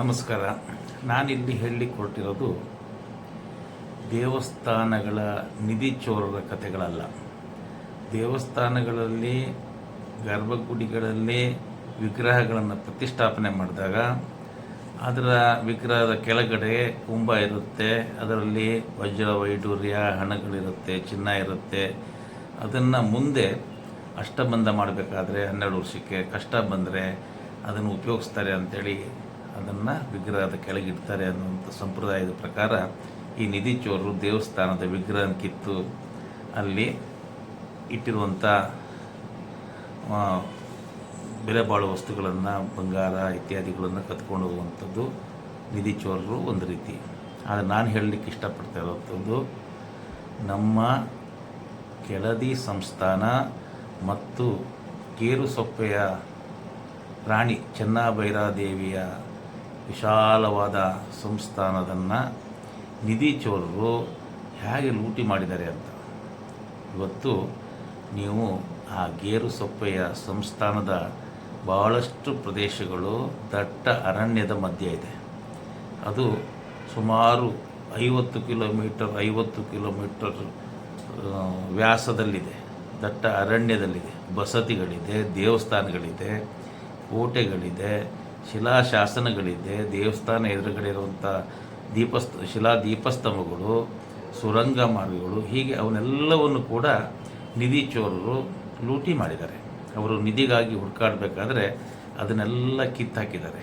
ನಮಸ್ಕಾರ. ನಾನಿಲ್ಲಿ ಹೇಳಲಿಕ್ಕೆ ದೇವಸ್ಥಾನಗಳ ನಿಧಿ ಚೋರರ ಕಥೆಗಳಲ್ಲ. ದೇವಸ್ಥಾನಗಳಲ್ಲಿ ಗರ್ಭಗುಡಿಗಳಲ್ಲಿ ವಿಗ್ರಹಗಳನ್ನು ಪ್ರತಿಷ್ಠಾಪನೆ ಮಾಡಿದಾಗ ಅದರ ವಿಗ್ರಹದ ಕೆಳಗಡೆ ಕುಂಭ ಇರುತ್ತೆ, ಅದರಲ್ಲಿ ವಜ್ರ, ವೈಡೂರ್ಯ, ಹಣಗಳಿರುತ್ತೆ, ಚಿನ್ನ ಇರುತ್ತೆ. ಅದನ್ನು ಮುಂದೆ ಅಷ್ಟಬಂಧ ಮಾಡಬೇಕಾದ್ರೆ ಹನ್ನೆರಡು ವರ್ಷಕ್ಕೆ ಕಷ್ಟ ಬಂದರೆ ಅದನ್ನು ಉಪಯೋಗಿಸ್ತಾರೆ ಅಂಥೇಳಿ ಅದನ್ನು ವಿಗ್ರಹದ ಕೆಳಗಿಡ್ತಾರೆ ಅನ್ನುವಂಥ ಸಂಪ್ರದಾಯದ ಪ್ರಕಾರ ಈ ನಿಧಿ ಚೋರರು ದೇವಸ್ಥಾನದ ವಿಗ್ರಹ ಕಿತ್ತು ಅಲ್ಲಿ ಇಟ್ಟಿರುವಂಥ ಬೆಲೆಬಾಳುವ ಬೆಲೆ ಬಾಳುವ ವಸ್ತುಗಳನ್ನು, ಬಂಗಾರ ಇತ್ಯಾದಿಗಳನ್ನು ಕತ್ಕೊಂಡು ಹೋಗುವಂಥದ್ದು ನಿಧಿ ಚೋರರು ಒಂದು ರೀತಿ. ಆದರೆ ನಾನು ಹೇಳಲಿಕ್ಕೆ ಇಷ್ಟಪಡ್ತಾ ಇರೋಂಥದ್ದು ನಮ್ಮ ಕೆಳದಿ ಸಂಸ್ಥಾನ ಮತ್ತು ಗೇರುಸೊಪ್ಪೆಯ ರಾಣಿ ಚೆನ್ನಭೈರಾದೇವಿಯ ವಿಶಾಲವಾದ ಸಂಸ್ಥಾನದನ್ನು ನಿಧಿ ಚೋರರು ಹೇಗೆ ಲೂಟಿ ಮಾಡಿದ್ದಾರೆ ಅಂತ. ಇವತ್ತು ನೀವು ಆ ಗೇರುಸೊಪ್ಪೆಯ ಸಂಸ್ಥಾನದ ಬಹಳಷ್ಟು ಪ್ರದೇಶಗಳು ದಟ್ಟ ಅರಣ್ಯದ ಮಧ್ಯೆ ಇದೆ. ಅದು ಸುಮಾರು ಐವತ್ತು ಕಿಲೋಮೀಟರ್ ಐವತ್ತು ಕಿಲೋಮೀಟರ್ ವ್ಯಾಸದಲ್ಲಿದೆ. ದಟ್ಟ ಅರಣ್ಯದಲ್ಲಿದೆ. ಬಸತಿಗಳಿದೆ ದೇವಸ್ಥಾನಗಳಿದೆ, ಕೋಟೆಗಳಿದೆ ಶಿಲಾಶಾಸನಗಳಿದೆ, ದೇವಸ್ಥಾನ ಎದುರುಗಡೆ ಇರುವಂಥ ದೀಪಸ್ತ ಶಿಲಾ ದೀಪಸ್ತಂಭಗಳು ಸುರಂಗ ಮಾರ್ಗಗಳು ಹೀಗೆ ಅವನ್ನೆಲ್ಲವನ್ನು ಕೂಡ ನಿಧಿ ಚೋರರು ಲೂಟಿ ಮಾಡಿದ್ದಾರೆ. ಅವರು ನಿಧಿಗಾಗಿ ಹುಡುಕಾಡಬೇಕಾದ್ರೆ ಅದನ್ನೆಲ್ಲ ಕಿತ್ತಾಕಿದ್ದಾರೆ.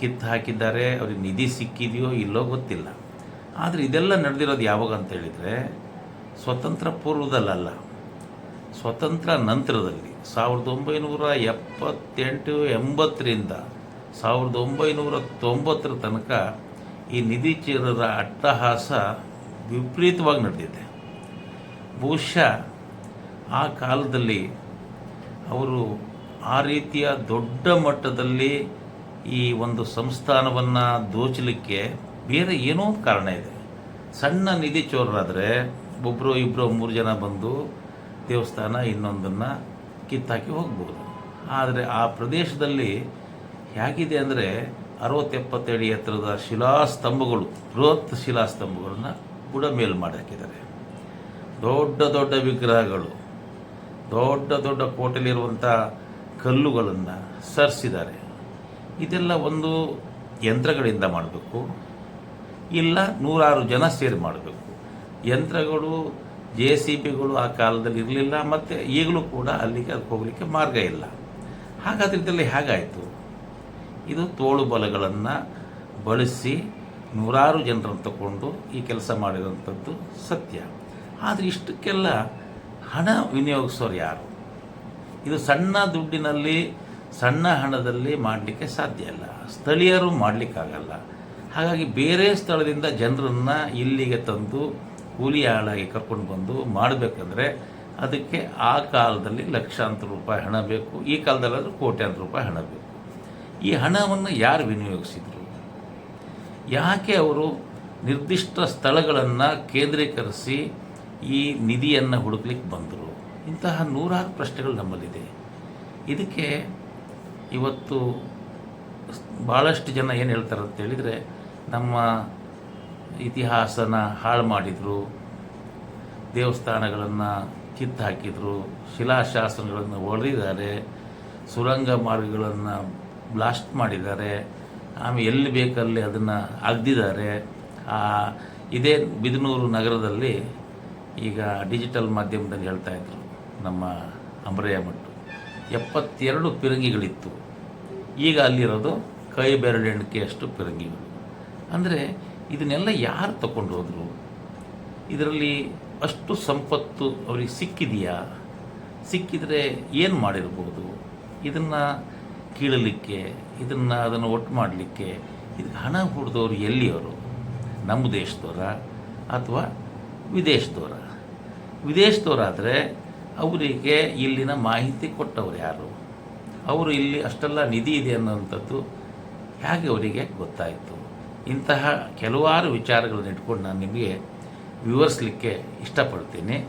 ಕಿತ್ತು ಹಾಕಿದ್ದಾರೆ ಅವ್ರಿಗೆ ನಿಧಿ ಸಿಕ್ಕಿದೆಯೋ ಇಲ್ಲೋ ಗೊತ್ತಿಲ್ಲ. ಆದರೆ ಇದೆಲ್ಲ ನಡೆದಿರೋದು ಯಾವಾಗ ಅಂತ ಹೇಳಿದರೆ ಸ್ವತಂತ್ರ ಪೂರ್ವದಲ್ಲಲ್ಲ. ಸ್ವತಂತ್ರ ನಂತರದಲ್ಲಿ ಸಾವಿರದ ಒಂಬೈನೂರ ಎಪ್ಪತ್ತೆಂಟು ಎಂಬತ್ತರಿಂದ ಸಾವಿರದ ಒಂಬೈನೂರ ತೊಂಬತ್ತರ ತನಕ ಈ ನಿಧಿ ಚೀರರ ಅಟ್ಟಹಾಸ ವಿಪರೀತವಾಗಿ ನಡೆದಿದೆ. ಬಹುಶಃ ಆ ಕಾಲದಲ್ಲಿ ಅವರು ಆ ರೀತಿಯ ದೊಡ್ಡ ಮಟ್ಟದಲ್ಲಿ ಈ ಒಂದು ಸಂಸ್ಥಾನವನ್ನು ದೋಚಲಿಕ್ಕೆ ಬೇರೆ ಏನೋ ಒಂದು ಕಾರಣ ಇದೆ. ಸಣ್ಣ ನಿಧಿ ಚೋರರಾದರೆ ಒಬ್ಬರು ಇಬ್ಬರು ಮೂರು ಜನ ಬಂದು ದೇವಸ್ಥಾನ ಇನ್ನೊಂದನ್ನು ಕಿತ್ತಾಕಿ ಹೋಗ್ಬೋದು. ಆದರೆ ಆ ಪ್ರದೇಶದಲ್ಲಿ ಹೇಗಿದೆ ಅಂದರೆ ಅರವತ್ತೆಪ್ಪತ್ತಡಿ ಎತ್ತರದ ಶಿಲಾಸ್ತಂಭಗಳು, ಬೃಹತ್ ಶಿಲಾಸ್ತಂಭಗಳನ್ನು ಕೂಡ ಮೇಲ್ ಮಾಡಾಕಿದ್ದಾರೆ ದೊಡ್ಡ ದೊಡ್ಡ ವಿಗ್ರಹಗಳು, ದೊಡ್ಡ ದೊಡ್ಡ ಕೋಟೆಲಿರುವಂಥ ಕಲ್ಲುಗಳನ್ನು ಸರಿಸಿದ್ದಾರೆ. ಇದೆಲ್ಲ ಒಂದು ಯಂತ್ರಗಳಿಂದ ಮಾಡಬೇಕು, ಇಲ್ಲ ನೂರಾರು ಜನ ಸೇರಿ ಮಾಡಬೇಕು. ಯಂತ್ರಗಳು, ಜೆ ಸಿ ಬಿಗಳು ಆ ಕಾಲದಲ್ಲಿ ಇರಲಿಲ್ಲ, ಮತ್ತು ಈಗಲೂ ಕೂಡ ಅಲ್ಲಿಗೆ ಅದಕ್ಕೆ ಹೋಗಲಿಕ್ಕೆ ಮಾರ್ಗ ಇಲ್ಲ. ಹಾಗಾದ್ರೆ ಇದರಲ್ಲಿ ಹೇಗಾಯಿತು? ಇದು ತೋಳು ಬಲಗಳನ್ನು ಬಳಸಿ ನೂರಾರು ಜನರನ್ನು ತಗೊಂಡು ಈ ಕೆಲಸ ಮಾಡಿರೋಂಥದ್ದು ಸತ್ಯ. ಆದರೆ ಇಷ್ಟಕ್ಕೆಲ್ಲ ಹಣ ವಿನಿಯೋಗಿಸೋರು ಯಾರು? ಇದು ಸಣ್ಣ ದುಡ್ಡಿನಲ್ಲಿ, ಸಣ್ಣ ಹಣದಲ್ಲಿ ಮಾಡಲಿಕ್ಕೆ ಸಾಧ್ಯ ಇಲ್ಲ. ಸ್ಥಳೀಯರು ಮಾಡಲಿಕ್ಕಾಗಲ್ಲ. ಹಾಗಾಗಿ ಬೇರೆ ಸ್ಥಳದಿಂದ ಜನರನ್ನು ಇಲ್ಲಿಗೆ ತಂದು ಕೂಲಿ ಆಳಾಗಿ ಕರ್ಕೊಂಡು ಬಂದು ಮಾಡಬೇಕಂದ್ರೆ ಅದಕ್ಕೆ ಆ ಕಾಲದಲ್ಲಿ ಲಕ್ಷಾಂತರ ರೂಪಾಯಿ ಹಣ ಬೇಕು, ಈ ಕಾಲದಲ್ಲಾದರೂ ಕೋಟ್ಯಾಂತರ ರೂಪಾಯಿ ಹಣ ಬೇಕು. ಈ ಹಣವನ್ನು ಯಾರು ವಿನಿಯೋಗಿಸಿದರು? ಯಾಕೆ ಅವರು ನಿರ್ದಿಷ್ಟ ಸ್ಥಳಗಳನ್ನು ಕೇಂದ್ರೀಕರಿಸಿ ಈ ನಿಧಿಯನ್ನು ಹುಡುಕ್ಲಿಕ್ಕೆ ಬಂದರು? ಇಂತಹ ನೂರಾರು ಪ್ರಶ್ನೆಗಳು ನಮ್ಮಲ್ಲಿದೆ. ಇದಕ್ಕೆ ಇವತ್ತು ಭಾಳಷ್ಟು ಜನ ಏನು ಹೇಳ್ತಾರೆ ಅಂತ ಹೇಳಿದರೆ, ನಮ್ಮ ಇತಿಹಾಸನ ಹಾಳು ಮಾಡಿದರು, ದೇವಸ್ಥಾನಗಳನ್ನು ಕಿತ್ತು ಹಾಕಿದರು ಶಿಲಾಶಾಸನಗಳನ್ನು ಒಡೆದಿದ್ದಾರೆ ಸುರಂಗ ಮಾರ್ಗಗಳನ್ನು ಬ್ಲಾಸ್ಟ್ ಮಾಡಿದ್ದಾರೆ. ಆಮೇಲೆ ಎಲ್ಲಿ ಬೇಕಲ್ಲಿ ಅದನ್ನು ಅಗ್ದಿದ್ದಾರೆ. ಇದೇ ಬಿದನೂರು ನಗರದಲ್ಲಿ ಈಗ ಡಿಜಿಟಲ್ ಮಾಧ್ಯಮದಲ್ಲಿ ಹೇಳ್ತಾ ಇದ್ರು ನಮ್ಮ ಅಂಬರಯ್ಯ ಮಟ್ಟು ಎಪ್ಪತ್ತೆರಡು ಪಿರಂಗಿಗಳಿತ್ತು. ಈಗ ಅಲ್ಲಿರೋದು ಕೈ ಬೆರಳೆಣಿಕೆಯಷ್ಟು ಪಿರಂಗಿಗಳು. ಅಂದರೆ ಇದನ್ನೆಲ್ಲ ಯಾರು ತಗೊಂಡು ಹೋದರು? ಇದರಲ್ಲಿ ಅಷ್ಟು ಸಂಪತ್ತು ಅವರಿಗೆ ಸಿಕ್ಕಿದೆಯಾ? ಸಿಕ್ಕಿದರೆ ಏನು ಮಾಡಿರ್ಬೋದು? ಇದನ್ನು ಕೀಳಲಿಕ್ಕೆ, ಇದನ್ನು ಅದನ್ನು ಒಟ್ಟು ಮಾಡಲಿಕ್ಕೆ, ಇದಕ್ಕೆ ಹಣ ಹೂಡಿದವರು ಎಲ್ಲಿಯವರು? ನಮ್ಮ ದೇಶದವರ ಅಥವಾ ವಿದೇಶದವರ? ವಿದೇಶದವರಾದರೆ ಅವರಿಗೆ ಇಲ್ಲಿನ ಮಾಹಿತಿ ಕೊಟ್ಟವರು ಯಾರು? ಅವರು ಇಲ್ಲಿ ಅಷ್ಟೆಲ್ಲ ನಿಧಿ ಇದೆ ಅನ್ನೋಂಥದ್ದು ಹೇಗೆ ಅವರಿಗೆ ಗೊತ್ತಾಯಿತು? ಇಂತಹ ಕೆಲವಾರು ವಿಚಾರಗಳನ್ನು ಇಟ್ಕೊಂಡು ನಾನು ನಿಮಗೆ ವಿವರಿಸಲಿಕ್ಕೆ ಇಷ್ಟಪಡ್ತೀನಿ.